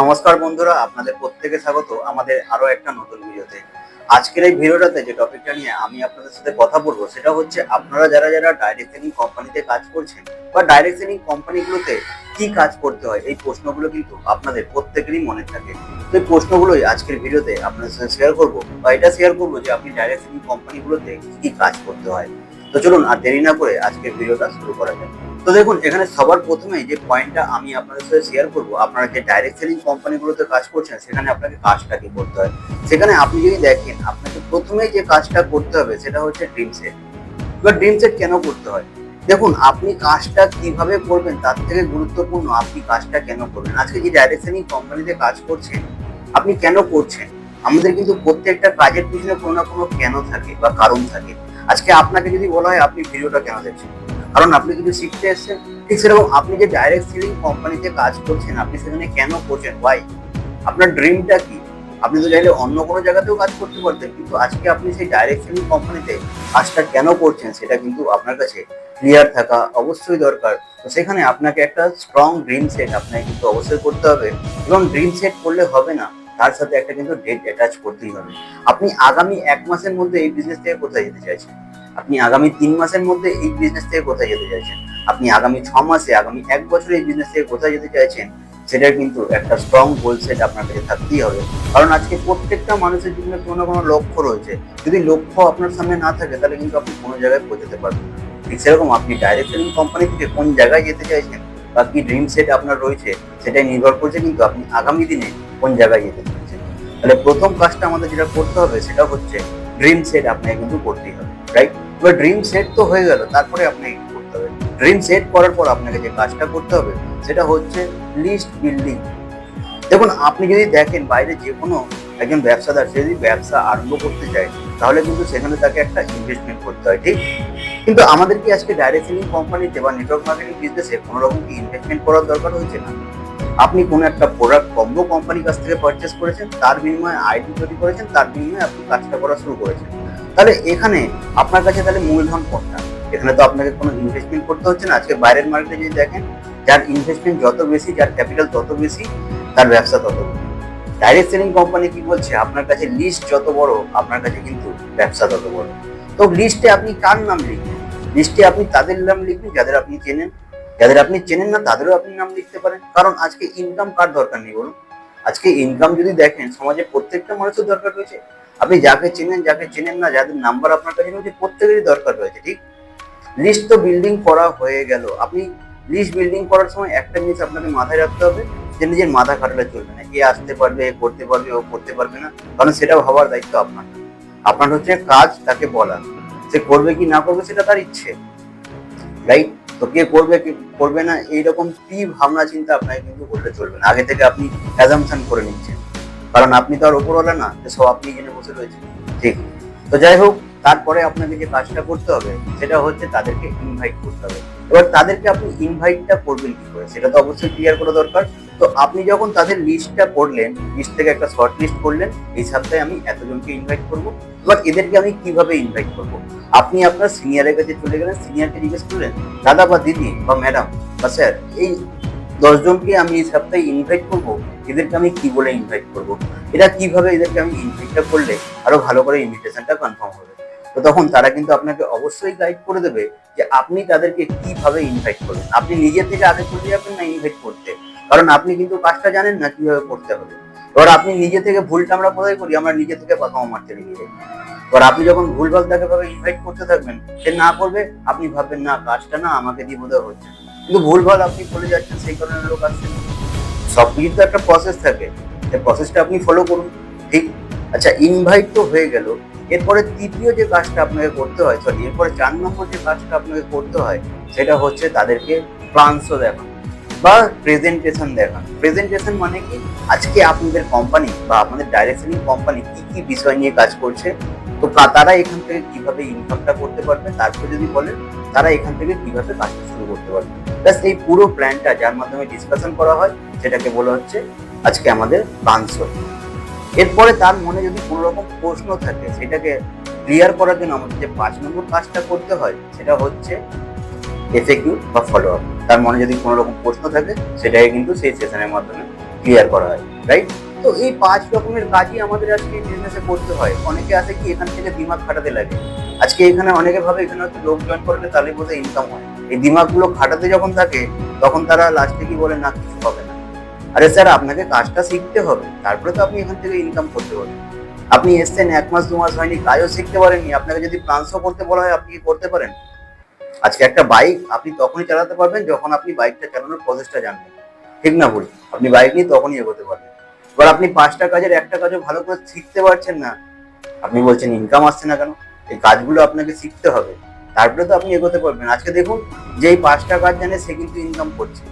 নমস্কার বন্ধুরা, আপনাদের প্রত্যেকে স্বাগত আমাদের আরও একটা নতুন ভিডিওতে। আজকের এই ভিডিওটাতে যে টপিকটা নিয়ে আমি আপনাদের সাথে কথা বলব, সেটা হচ্ছে আপনারা যারা যারা ডাইরেক্ট সেলিং কোম্পানিতে কাজ করছেন বা ডাইরেক্ট সেলিং কোম্পানিগুলোতে কি কাজ করতে হয়, এই প্রশ্নগুলো কিন্তু আপনাদের প্রত্যেকেরই মনে থাকে। তো এই প্রশ্নগুলোই আজকের ভিডিওতে আপনাদের সাথে শেয়ার করব বা এটা শেয়ার করব যে আপনি ডাইরেক্ট সেলিং কোম্পানিগুলোতে কি কাজ করতে হয়। তো চলুন আর দেরি না করে আজকের ভিডিওটা শুরু করা যাক। তো দেখুন, এখানে সবার প্রথমে যে পয়েন্টটা আমি আপনাদের সাথে শেয়ার করব, আপনারা যে ডাইরেক্ট সেলিং কোম্পানিগুলোতে কাজ করছেন, সেখানে আপনাকে কাজটা কি করতে হয়? সেখানে আপনি যদি দেখেন, আপনাকে প্রথমেই যে কাজটা করতে হবে, সেটা হচ্ছে ড্রিম সেট এবার ড্রিম সেট কেন করতে হয়? দেখুন, আপনি কাজটা কীভাবে করবেন, তার থেকে গুরুত্বপূর্ণ আপনি কাজটা কেন করবেন? আজকে যে ডাইরেক্ট সেলিং কোম্পানিতে কাজ করছেন, আপনি কেন করছেন? আমাদের কিন্তু প্রত্যেকটা কাজের পিছনে কোনো না কোনো কেন থাকে বা কারণ থাকে। আজকে আপনাকে যদি বলা হয়, আপনি ভিডিওটা কেন দেখছেন? কারণ আপনি যদি শিখতে এসেছেন ঠিক সেরকম আপনি যে ডাইরেক্ট সেলিং কোম্পানিতে কাজ করছেন, আপনি সেখানে কেন করছেন? ওয়াই আপনার ড্রিমটা কি? আপনি তো চাইলে অন্য কোনো জায়গাতেও কাজ করতে পারতেন, কিন্তু আজকে আপনি সেই ডাইরেক্ট সেলিং কোম্পানিতে কাজটা কেন করছেন, সেটা কিন্তু আপনার কাছে ক্লিয়ার থাকা অবশ্যই দরকার। তো সেখানে আপনাকে একটা স্ট্রং ড্রিম সেট আপনাকে কিন্তু অবশ্যই করতে হবে এবং ড্রিম সেট করলে হবে না, তার সাথে একটা কিন্তু ডেট অ্যাটাচ করতেই হবে। আপনি আগামী এক মাসের মধ্যে এই বিজনেস থেকে কোথায় যেতে চাইছেন? আপনি আগামী তিন মাসের মধ্যে এই বিজনেস থেকে কোথায় যেতে চাইছেন? আপনি আগামী ছ মাসে, আগামী এক বছরে এই বিজনেস থেকে কোথায় যেতে চাইছেন? সেটার কিন্তু একটা স্ট্রং গোল সেট আপনার কাছে থাকতেই হবে। কারণ আজকে প্রত্যেকটা মানুষের জীবনে কোনো না কোনো লক্ষ্য রয়েছে। যদি লক্ষ্য আপনার সামনে না থাকে, তাহলে কিন্তু আপনি কোনো জায়গায় পৌঁছাতে পারবেন ঠিক সেরকম আপনি ডাইরেক্ট সেলিং কোম্পানি থেকে কোন জায়গায় যেতে চাইছেন বা কি ড্রিম সেট আপনার রয়েছে, সেটাই নির্ভর করছে কিন্তু আপনি আগামী দিনে কোন জায়গায় যেতে চাইছেন। তাহলে প্রথম কাজটা আমাদের যেটা করতে হবে, সেটা হচ্ছে ড্রিম সেট আপনাকে কিন্তু করতেই হবে। রাইট এবার ড্রিম সেট তো হয়ে গেল, তারপরে আপনাকে করতে হবে। ড্রিম সেট করার পর আপনাকে যে কাজটা করতে হবে, সেটা হচ্ছে লিস্ট বিল্ডিং দেখুন, আপনি যদি দেখেন বাইরে যে কোনো একজন ব্যবসাদার, সে যদি ব্যবসা আরম্ভ করতে চায়, তাহলে কিন্তু সেখানে তাকে একটা ইনভেস্টমেন্ট করতে হয়, ঠিক? কিন্তু আমাদের কি আজকে ডাইরেক্ট সেলিং কোম্পানিতে বা নেটওয়ার্ক মার্কেটিং বিজনেসে কোনো রকম কি ইনভেস্টমেন্ট করার দরকার হয়েছে না? আপনি কোনো একটা প্রোডাক্ট কম্বো কোম্পানির কাছ থেকে পারচেস করেছেন, তার বিনিময়ে আইডি তৈরি করেছেন, তার বিনিময়ে আপনি কাজটা করা শুরু করেছেন। তাহলে এখানে আপনার কাছে তাহলে মূলধন কোনটা? এখানে তো আপনাকে কোনো ইনভেস্টমেন্ট করতে হচ্ছে না। আজকে বাইরের মার্কেটে যদি দেখেন, যার ইনভেস্টমেন্ট যত বেশি, যার ক্যাপিটাল তত বেশি, তার ব্যবসা তত ডাইরেক্ট সেলিং কোম্পানি কি বলছে? আপনার কাছে লিস্ট যত বড়, আপনার কাছে কিন্তু ব্যবসা তত বড়। তো লিস্টে আপনি কার নাম লিখবেন? লিস্টে আপনি তাদের নাম লিখবেন, যাদের আপনি চেনেন। যাদের আপনি চেনেন না, তাদেরও আপনি নাম লিখতে পারেন। কারণ আজকে ইনকাম কার দরকার নেই বলুন? আজকে ইনকাম যদি দেখেন, সমাজে প্রত্যেকটা মানুষের দরকার রয়েছে। আপনি যাকে চেনেন যাকে চেনেন না, যাদের নাম্বার আপনার কাছে রয়েছে, প্রত্যেকেরই দরকার রয়েছে, ঠিক? লিস্ট তো বিল্ডিং করা হয়ে গেল। আপনি লিস্ট বিল্ডিং করার সময় একটা জিনিস আপনাকে মাথায় রাখতে হবে, যে নিজের মাথা খাটালে চলবে না। এ আসতে পারবে এ করতে পারবে, ও করতে পারবে না, কারণ সেটা ভাবার দায়িত্ব আপনার। আপনার হচ্ছে কাজ তাকে বলা। সে করবে কি না করবে, সেটা তার ইচ্ছে। রাইট তো কে করবে কে করবে না, এইরকম কি ভাবনা, চিন্তা আপনাকে কিন্তু করলে চলবে না। আগে থেকে আপনি অ্যাজামশন করে নিচ্ছেন। কারণ আপনি তো আর ওপরওয়ালা না যে সব আপনি জেনে বসে রয়েছেন। ঠিক। তো যাই হোক, তারপরে আপনাকে যে কাজটা করতে হবে, সেটা হচ্ছে তাদেরকে ইনভাইট করতে হবে। এবার তাদেরকে আপনি ইনভাইটটা করবেন কি করে, সেটা তো অবশ্যই ক্লিয়ার করা দরকার। তো আপনি যখন তাদের লিস্টটা করলেন লিস্ট থেকে একটা শর্ট লিস্ট করলেন, এই সপ্তাহে আমি এতজনকে ইনভাইট করব। এবার এদেরকে আমি কীভাবে ইনভাইট করব? আপনি আপনার সিনিয়রের কাছে চলে গেলেন সিনিয়রকে জিজ্ঞেস করলেন, দাদা বা দিদি বা ম্যাডাম বা স্যার এই দশজনকে আমি এই সপ্তাহে ইনভাইট করব? এদেরকে আমি কি বলে ইনভাইট করব? এটা কীভাবে এদেরকে আমি ইনভাইটটা করলে আরও ভালো করে ইনভিটেশনটা কনফার্ম হবে? তো তখন তারা কিন্তু আপনাকে অবশ্যই গাইড করে দেবে যে আপনি তাদেরকে কীভাবে ইনভাইট করবেন। আপনি নিজে থেকে আগে চলে যাবেন না ইনভাইট করতে? কারণ আপনি কিন্তু কাজটা জানেন না কীভাবে করতে হবে। এবার আপনি নিজে থেকে ভুলটা আমরা কোথায় করি? আমরা নিজে থেকে পাকামো মারতে লেগে যাই। এবার আপনি যখন ভুলভাল তাকে ভাবে ইনভাইট করতে থাকবেন, সে না করবে, আপনি ভাববেন, না, কাজটা না আমাকে দিয়ে বোধহয় হচ্ছে। কিন্তু ভুলভাল আপনি চলে যাচ্ছেন, সেই কারণে লোক আসছে। সব কিছুর তো একটা প্রসেস থাকে। সেই প্রসেসটা আপনি ফলো করুন। ঠিক? আচ্ছা ইনভাইট তো হয়ে গেল। এরপরে তৃতীয় যে কাজটা আপনাকে করতে হয় সরি এরপরে চার নম্বর যে কাজটা আপনাকে করতে হয়, সেটা হচ্ছে তাদেরকে প্লান্সও দেখানো। বা প্রেজেন্টেশন দেখানো। প্রেজেন্টেশন মানে কি? আজকে আপনাদের কোম্পানি বা আপনাদের ডাইরেকশনিং কোম্পানি কি কি বিষয় নিয়ে কাজ করছে? তো তারা এখান থেকে কীভাবে ইনকামটা করতে পারবে? তারপর যদি বলেন, তারা এখান থেকে কীভাবে কাজটা শুরু করতে পারবে? ব্যাস, এই পুরো প্ল্যানটা যার মাধ্যমে ডিসকাশন করা হয়, সেটাকে বলা হচ্ছে আজকে আমাদের বানসর এরপরে তার মনে যদি কোনো রকম প্রশ্ন থাকে, সেটাকে ক্লিয়ার করার জন্য আমাদের যে পাঁচ নম্বর কাজটা করতে হয়, সেটা হচ্ছে এফএকিউ বা ফলো আপ তার মনে যদি কোনো রকম প্রশ্ন থাকে, সেটাকে কিন্তু সেই সেশনের মাধ্যমে ক্লিয়ার করা হয় রাইট তো এই পাঁচ রকমের কাজই আমাদের আজকে বিজনেসে করতে হয়। অনেকে আছে কি, এখান থেকে দিমাগ খাটাতে লাগে। আজকে এখানে অনেকে ভাবে এখানে হয়তো লোক জয়েন করলে তাহলে বোধহয় ইনকাম হয়। এই দিমাগগুলো খাটাতে যখন থাকে, তখন তারা লাস্টে কি বলে, না, কিছু হবে না। আরে স্যার আপনাকে কাজটা শিখতে হবে। তারপরে তো আপনি এখান থেকে ইনকাম করতে পারবেন। আপনি এসছেন এক মাস, দু মাস হয়নি, কাজও শিখতে পারেননি। আপনাকে যদি প্লান্সও করতে বলা হয়, আপনি কি করতে পারেন? আজকে একটা বাইক আপনি তখনই চালাতে পারবেন যখন আপনি বাইকটা চালানোর প্রসেসটা জানবেন। ঠিক না ভুল আপনি বাইক নিয়ে তখনই এগোতে পারবেন। এবার আপনি পাঁচটা কাজের একটা কাজও ভালো করে শিখতে পারছেন না, আপনি বলছেন ইনকাম আসছে না কেন? এই কাজগুলো আপনাকে শিখতে হবে। তারপরে তো আপনি এগোতে পারবেন। আজকে দেখুন যে এই পাঁচটা কাজ জানে সে কিন্তু ইনকাম করছে।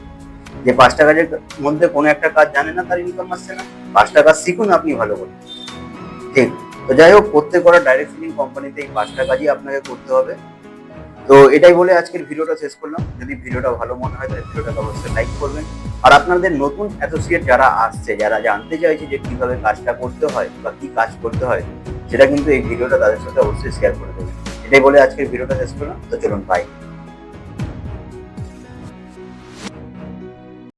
যে পাঁচটা কাজের মধ্যে কোনো একটা কাজ জানে না, তার ইনকাম আসছে না। পাঁচটা কাজ শিখুন আপনি ভালো করে। ঠিক? তো যাই হোক, প্রত্যেক করা ডাইরেক্ট সেলিং কোম্পানিতে এই পাঁচটা কাজই আপনাকে করতে হবে। তো এটাই বলে আজকের ভিডিওটা শেষ করলাম। যদি ভিডিওটা ভালো মনে হয়, তাহলে ভিডিওটাকে অবশ্যই লাইক করবেন। আর আপনাদের নতুন অ্যাসোসিয়েট যারা আসছে, যারা জানতে চাইছে যে কীভাবে কাজটা করতে হয় বা কী কাজ করতে হয়, সেটা কিন্তু এই ভিডিওটা তাদের সাথে অবশ্যই শেয়ার করে দেবেন। এটাই বলে আজকের ভিডিওটা শেষ করলাম। তো চলুন বাই